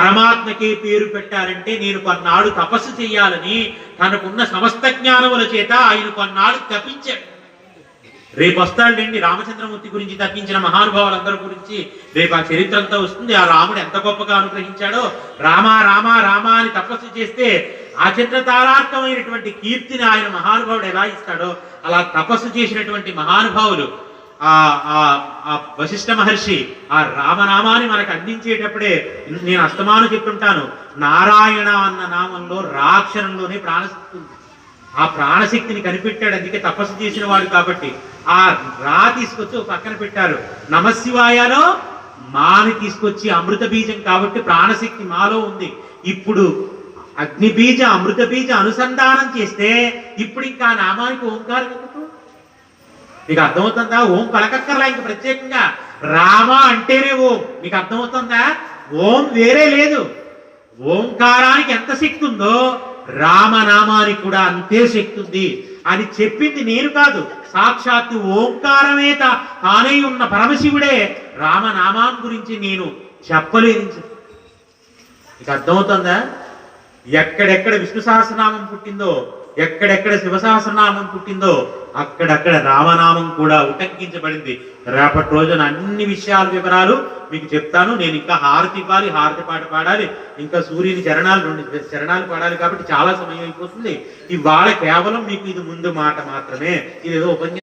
పరమాత్మకి పేరు పెట్టారంటే నేను కొన్నాడు తపస్సు చేయాలని తనకున్న సమస్త జ్ఞానముల చేత ఆయన కొన్నాడు తప్పించాడు. రేపు వస్తాడండి రామచంద్రమూర్తి గురించి తప్పించిన మహానుభావులందరి గురించి. రేపు ఆ చరిత్ర అంతా వస్తుంది. ఆ రాముడు ఎంత గొప్పగా అనుగ్రహించాడో. రామ రామ రామ అని తపస్సు చేస్తే ఆ చిత్రతారార్థమైనటువంటి కీర్తిని ఆయన మహానుభావుడు ఎలా ఇస్తాడో. అలా తపస్సు చేసినటువంటి మహానుభావులు ఆ ఆ వశిష్ఠ మహర్షి ఆ రామనామాన్ని మనకు అందించేటప్పుడే నేను అస్తమాను చెప్తుంటాను నారాయణ అన్న నామంలో రాక్షరంలోనే ప్రాణశక్తి ఉంది. ఆ ప్రాణశక్తిని కనిపెట్టాడు అందుకే తపస్సు చేసిన వాడు కాబట్టి. ఆ రా తీసుకొచ్చి ఒక పక్కన పెట్టారు నమశివాయలో మాని తీసుకొచ్చి అమృత బీజం కాబట్టి ప్రాణశక్తి మాలో ఉంది. ఇప్పుడు అగ్ని బీజ అమృత బీజ అనుసంధానం చేస్తే ఇప్పుడు ఇంకా నామానికి ఓంకారం ఎందుకు? మీకు అర్థమవుతుందా? ఓం పలకక్కర్లా ఇంక ప్రత్యేకంగా. రామ అంటేనే ఓం. మీకు అర్థమవుతుందా? ఓం వేరే లేదు. ఓంకారానికి ఎంత శక్తి ఉందో రామనామానికి కూడా అంతే శక్తి ఉంది. అని చెప్పింది నేను కాదు. సాక్షాత్తు ఓంకారమే తానై ఉన్న పరమశివుడే. రామనామాం గురించి నేను చెప్పలేని. మీకు అర్థమవుతుందా? ఎక్కడెక్కడ విష్ణు సహస్రనామం పుట్టిందో ఎక్కడెక్కడ శివసహస్రనామం పుట్టిందో అక్కడక్కడ రామనామం కూడా ఉటంకించబడింది. రేపటి రోజున అన్ని విషయాల వివరాలు మీకు చెప్తాను. నేను ఇంకా హారతి ఇవ్వాలి హారతి పాట పాడాలి ఇంకా సూర్యుని చరణాలు రెండు చరణాలు పాడాలి కాబట్టి చాలా సమయం అయిపోతుంది. ఇవాళ కేవలం మీకు ఇది ముందు మాట మాత్రమే. ఇదేదో ఉపన్యాసం